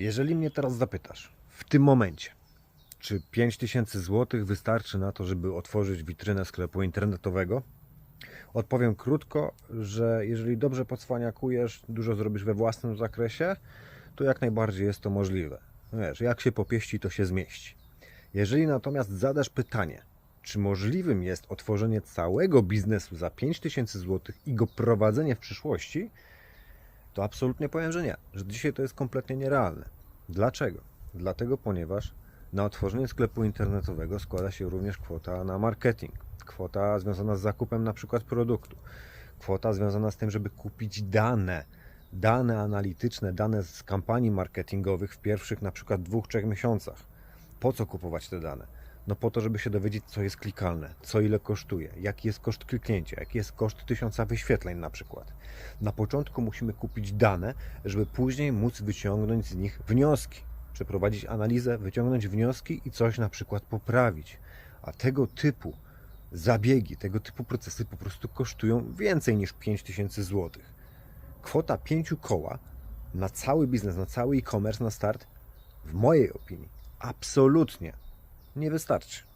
Jeżeli mnie teraz zapytasz, w tym momencie, czy 5000 zł wystarczy na to, żeby otworzyć witrynę sklepu internetowego? Odpowiem krótko, że jeżeli dobrze podswaniakujesz, dużo zrobisz we własnym zakresie, to jak najbardziej jest to możliwe. Wiesz, jak się popieści, to się zmieści. Jeżeli natomiast zadasz pytanie, czy możliwym jest otworzenie całego biznesu za 5000 zł i go prowadzenie w przyszłości, to absolutnie powiem, że nie. Że dzisiaj to jest kompletnie nierealne. Dlaczego? Dlatego, ponieważ na otworzenie sklepu internetowego składa się również kwota na marketing, kwota związana z zakupem na przykład produktu, kwota związana z tym, żeby kupić dane, dane analityczne, dane z kampanii marketingowych w pierwszych na przykład dwóch, trzech miesiącach. Po co kupować te dane? No po to, żeby się dowiedzieć, co jest klikalne, co ile kosztuje, jaki jest koszt kliknięcia, jaki jest koszt tysiąca wyświetleń na przykład. Na początku musimy kupić dane, żeby później móc wyciągnąć z nich wnioski, przeprowadzić analizę, wyciągnąć wnioski i coś na przykład poprawić. A tego typu zabiegi, tego typu procesy po prostu kosztują więcej niż 5000 zł. Kwota 5 koła na cały biznes, na cały e-commerce, na start, w mojej opinii, absolutnie nie wystarczy.